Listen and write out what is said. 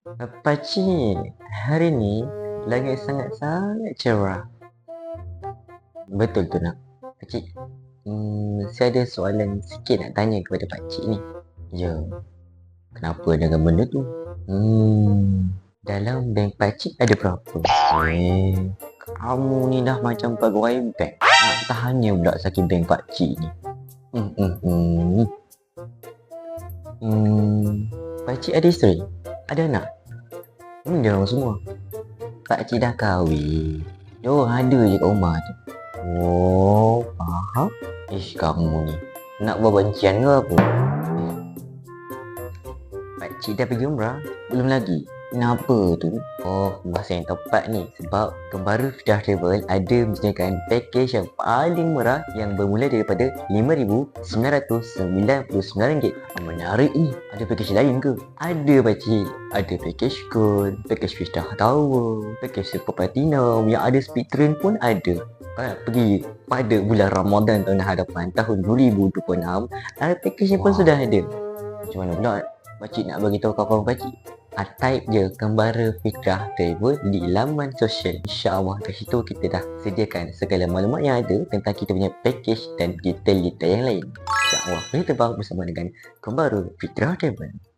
Pakcik, hari ni langit sangat-sangat cerah. Betul tu nak. Pakcik, hmm, saya ada soalan sikit nak tanya kepada pakcik ni. Ya. Kenapa dengan benda tu? Hmm, dalam bank pakcik ada berapa? Eh, kamu ni dah macam pegawai bank. Nak tanya pula sakit bank pakcik ni. Hmm, hmm, hmm. Hmm, pakcik ada isteri? Ada anak? Hmm, dia orang semua. Pakcik dah kahwin. Dia orang ada je kat rumah tu. Oh, faham? Ish, kamu ni. Nak buat bencian ke apa? Eh. Pakcik dah pergi umrah? Belum lagi. Kenapa tu? Oh, masa yang tepat ni. Sebab Kembaru Fidah Travel ada menyediakan package yang paling murah Yang bermula daripada RM5,999 oh, Menarik ni. Ada package lain ke? Ada pakcik Ada package gold Package Fidah Tower Package Super Platinum. Yang ada speed train pun ada. Kalau pergi pada bulan Ramadan tahun hadapan Tahun 2026 Ada package yang pun sudah ada. Macam mana pula Pakcik nak bagi tahu kawan-kawan pakcik type je Kembara Fikrah Travel di laman sosial. InsyaAllah kat situ kita dah sediakan segala maklumat yang ada tentang kita punya package dan detail-detail yang lain. InsyaAllah kita bawa bersama dengan Kembara Fikrah Travel